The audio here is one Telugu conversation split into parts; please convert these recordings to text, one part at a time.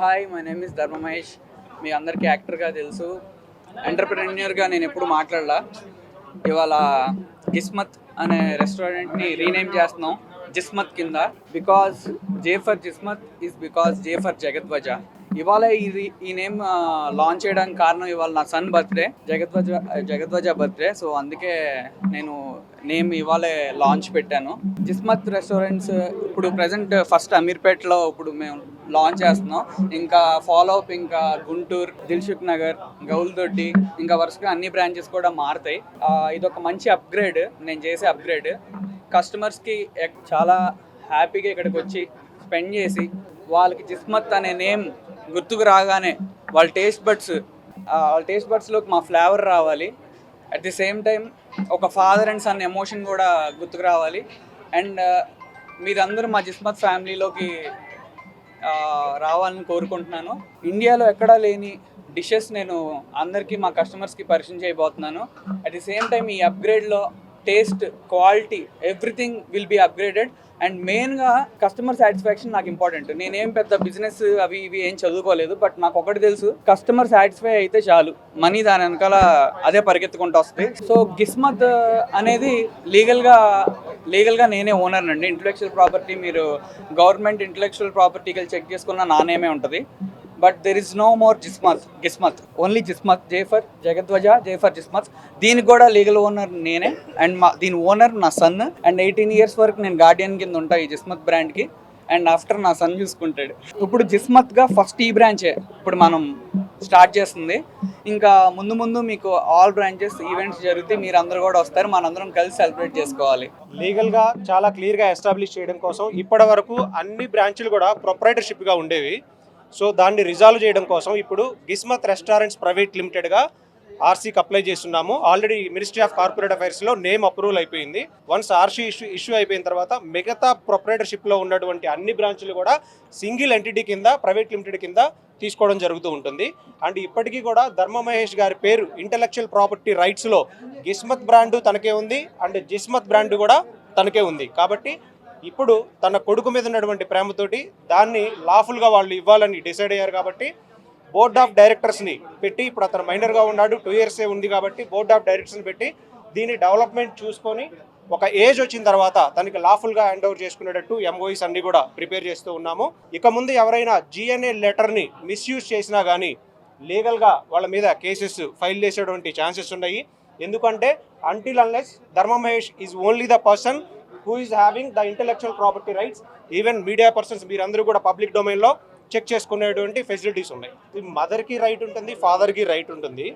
హాయ్ మై నేమ్ ఇస్ ధర్మ మహేష్ మీ అందరికీ యాక్టర్గా తెలుసు. ఎంటర్ప్రెన్యూర్గా నేను ఎప్పుడు మాట్లాడలా. ఇవాళ గిస్మత్ అనే రెస్టారెంట్ని రీనేమ్ చేస్తున్నాం జిస్మత్ కింద. Because J for Jismat is because J for Jagadvaja. ఇవాళ ఇది ఈ నేమ్ లాంచ్ చేయడానికి కారణం ఇవాళ నా son birthday Jagadvaja Jagadvaja birthday. So అందుకే నేను నేమ్ ఇవాళే లాంచ్ పెట్టాను. జిస్మత్ రెస్టారెంట్స్ ఇప్పుడు ప్రజెంట్ ఫస్ట్ అమీర్పేట్లో ఇప్పుడు మేము లాంచ్ చేస్తున్నాం. ఇంకా ఫాలో అప్ ఇంకా గుంటూరు దిల్సుఖ్ నగర్ గౌల్దొడ్డి ఇంకా వరుసగా అన్ని బ్రాంచెస్ కూడా మారుతాయి. ఇది ఇదొక మంచి అప్గ్రేడ్ నేను చేసే అప్గ్రేడ్ కస్టమర్స్కి చాలా హ్యాపీగా ఇక్కడికి వచ్చి స్పెండ్ చేసి వాళ్ళకి జిస్మత్ అనే నేమ్ గుర్తుకు రాగానే వాళ్ళ టేస్ట్ బడ్స్ వాళ్ళ టేస్ట్ బడ్స్లోకి మా ఫ్లేవర్ రావాలి. అట్ ది సేమ్ టైం ఒక ఫాదర్ అండ్ సన్ ఎమోషన్ కూడా గుర్తుకు రావాలి. అండ్ మీరందరూ మా జిస్మత్ ఫ్యామిలీలోకి రావాలని కోరుకుంటున్నాను. ఇండియాలో ఎక్కడా లేని డిషెస్ నేను అందరికీ మా కస్టమర్స్కి పరిచయం చేయబోతున్నాను. అట్ ది సేమ్ టైం ఈ అప్గ్రేడ్లో taste quality everything will be upgraded and మెయిన్గా కస్టమర్ సాటిస్ఫాక్షన్ నాకు ఇంపార్టెంట్ నేనేం పెద్ద బిజినెస్ అవి ఇవి ఏం చదువుకోలేదు బట్ నాకు ఒకటి తెలుసు కస్టమర్ సాటిస్ఫై అయితే చాలు. మనీ దాని వెనకాల అదే పరిగెత్తుకుంటూ వస్తుంది. సో గిస్మత్ అనేది లీగల్గా లీగల్గా నేనే ఓనర్ అండి ఇంటలెక్చువల్ ప్రాపర్టీ మీరు గవర్నమెంట్ ఇంటలెక్చువల్ ప్రాపర్టీకి చెక్ చేసుకున్న నా నేమే ఉంటుంది. But there is no more Jismat Gismat. Only Jismat. J for Jagadvaja J for Jismat. దీనికి కూడా లీగల్ ఓనర్ నేనే అండ్ మా దీని ఓనర్ నా సన్ అండ్ ఎయిటీన్ ఇయర్స్ వరకు నేను గార్డియన్ కింద ఉంటాయి ఈ జిస్మత్ బ్రాండ్కి అండ్ ఆఫ్టర్ నా సన్ చూసుకుంటాడు. ఇప్పుడు జిస్మత్గా ఫస్ట్ ఈ బ్రాంచే ఇప్పుడు మనం స్టార్ట్ చేస్తుంది. ఇంకా ముందు ముందు మీకు ఆల్ బ్రాంచెస్ ఈవెంట్స్ జరిగితే మీరు అందరూ కూడా వస్తారు. మనందరం కలిసి సెలబ్రేట్ చేసుకోవాలి. లీగల్గా చాలా క్లియర్గా ఎస్టాబ్లిష్ చేయడం కోసం ఇప్పటి వరకు అన్ని బ్రాంచులు కూడా ప్రొపరేటర్షిప్గా ఉండేవి. సో దాన్ని రిజాల్వ్ చేయడం కోసం ఇప్పుడు గిస్మత్ రెస్టారెంట్స్ ప్రైవేట్ లిమిటెడ్గా ఆర్సీకి అప్లై చేస్తున్నాము. ఆల్రెడీ మినిస్ట్రీ ఆఫ్ కార్పొరేట్ అఫైర్స్లో నేమ్ అప్రూవల్ అయిపోయింది. వన్స్ ఆర్సీ ఇష్యూ ఇష్యూ అయిపోయిన తర్వాత మిగతా ప్రొపరేటర్షిప్లో ఉన్నటువంటి అన్ని బ్రాంచులు కూడా సింగిల్ ఎంటిటీ కింద ప్రైవేట్ లిమిటెడ్ కింద తీసుకోవడం జరుగుతూ ఉంటుంది. అండ్ ఇప్పటికీ కూడా ధర్మ మహేష్ గారి పేరు ఇంటలెక్చువల్ ప్రాపర్టీ రైట్స్లో గిస్మత్ బ్రాండ్ తనకే ఉంది. అండ్ జిస్మత్ బ్రాండ్ కూడా తనకే ఉంది. కాబట్టి ఇప్పుడు తన కొడుకు మీద ఉన్నటువంటి ప్రేమతోటి దాన్ని లాఫుల్గా వాళ్ళు ఇవ్వాలని డిసైడ్ అయ్యారు కాబట్టి బోర్డ్ ఆఫ్ డైరెక్టర్స్ని పెట్టి ఇప్పుడు అతను మైనర్గా ఉన్నాడు టూ ఇయర్సే ఉంది కాబట్టి బోర్డ్ ఆఫ్ డైరెక్టర్స్ని పెట్టి దీని డెవలప్మెంట్ చూసుకొని ఒక ఏజ్ వచ్చిన తర్వాత తనకి లాఫుల్గా హ్యాండ్ ఓవర్ చేసుకునేటట్టు ఎంఓఈస్ అన్ని కూడా ప్రిపేర్ చేస్తూ ఉన్నాము. ఇక ముందు ఎవరైనా జిఎన్ఏ లెటర్ని మిస్యూజ్ చేసినా కానీ లీగల్గా వాళ్ళ మీద కేసెస్ ఫైల్ చేసేటువంటి ఛాన్సెస్ ఉన్నాయి. ఎందుకంటే until unless Dharma Mahesh is only the person who is having the intellectual property rights even media persons మీరందరూ కూడా పబ్లిక్ డొమైన్లో చెక్ చేసుకునేటువంటి ఫెసిలిటీస్ ఉన్నాయి. మదర్కి రైట్ ఉంటుంది ఫాదర్కి రైట్ ఉంటుంది.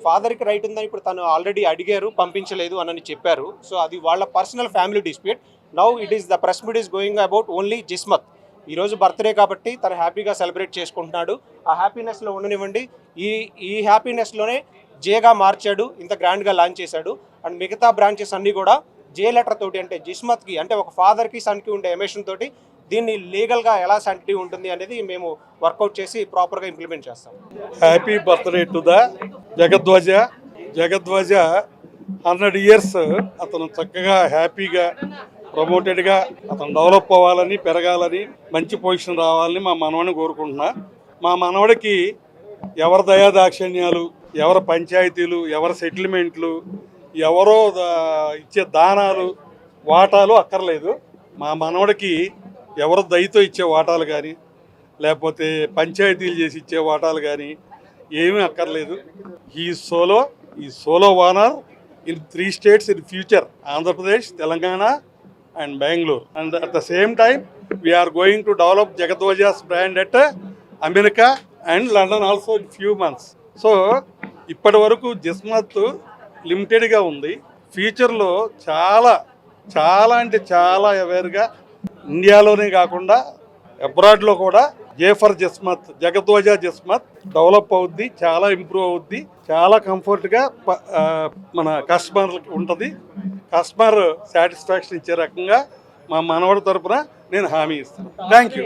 ఫాదర్కి రైట్ ఉందని ఇప్పుడు తను ఆల్రెడీ అడిగారు పంపించలేదు అని చెప్పారు. సో అది వాళ్ళ personal family dispute now it is the press meet is going about only Jismat ఈ రోజు బర్త్డే కాబట్టి తను హ్యాపీగా సెలబ్రేట్ చేసుకుంటున్నాడు. ఆ హ్యాపీనెస్లో ఉండనివ్వండి. ఈ ఈ హ్యాపీనెస్లోనే జేగా మార్చాడు ఇంత గ్రాండ్గా లాంచ్ చేశాడు. అండ్ మిగతా బ్రాంచెస్ అన్నీ కూడా జే లెటర్ తోటి అంటే జిస్మత్కి అంటే ఒక ఫాదర్కి సన్కి ఉండే ఎమోషన్ తోటి దీన్ని లీగల్గా ఎలా శాంటిటీ ఉంటుంది అనేది మేము వర్కౌట్ చేసి ప్రాపర్గా ఇంప్లిమెంట్ చేస్తాం. Happy birthday to the Jagadvaja Jagadvaja hundred years అతను చక్కగా హ్యాపీగా ప్రమోటెడ్గా అతను డెవలప్ అవ్వాలని పెరగాలని మంచి పొజిషన్ రావాలని మా మనవడిని కోరుకుంటున్నా. మా మనవడికి ఎవరి దయాదాక్షిణ్యాలు ఎవరి పంచాయతీలు ఎవరి సెటిల్మెంట్లు ఎవరో దా- ఇచ్చే దానాలు వాటాలు అక్కర్లేదు. మా మనవడికి ఎవరు దయతో ఇచ్చే వాటాలు కానీ లేకపోతే పంచాయతీలు చేసి ఇచ్చే వాటాలు కానీ ఏమీ అక్కర్లేదు. ఈ సోలో ఈ solo వానర్ in three states in future Andhra Pradesh Telangana and Bengaluru. And at the same time we are going to develop జగద్వజాస్ brand at America and London also in few months so ఇప్పటి వరకు జిస్మత్ లిమిటెడ్గా ఉంది. ఫ్యూచర్లో చాలా చాలా అంటే చాలా అవేర్గా ఇండియాలోనే కాకుండా అబ్రాడ్లో కూడా జేఫర్ జస్మత్ జగద్వజ జస్మత్ డెవలప్ అవుద్ది చాలా ఇంప్రూవ్ అవుద్ది చాలా కంఫర్ట్గా ప- మన కస్టమర్లకి ఉంటుంది. కస్టమర్ సాటిస్ఫాక్షన్ ఇచ్చే రకంగా మా మనవడి తరపున నేను హామీ ఇస్తాను. Thank you.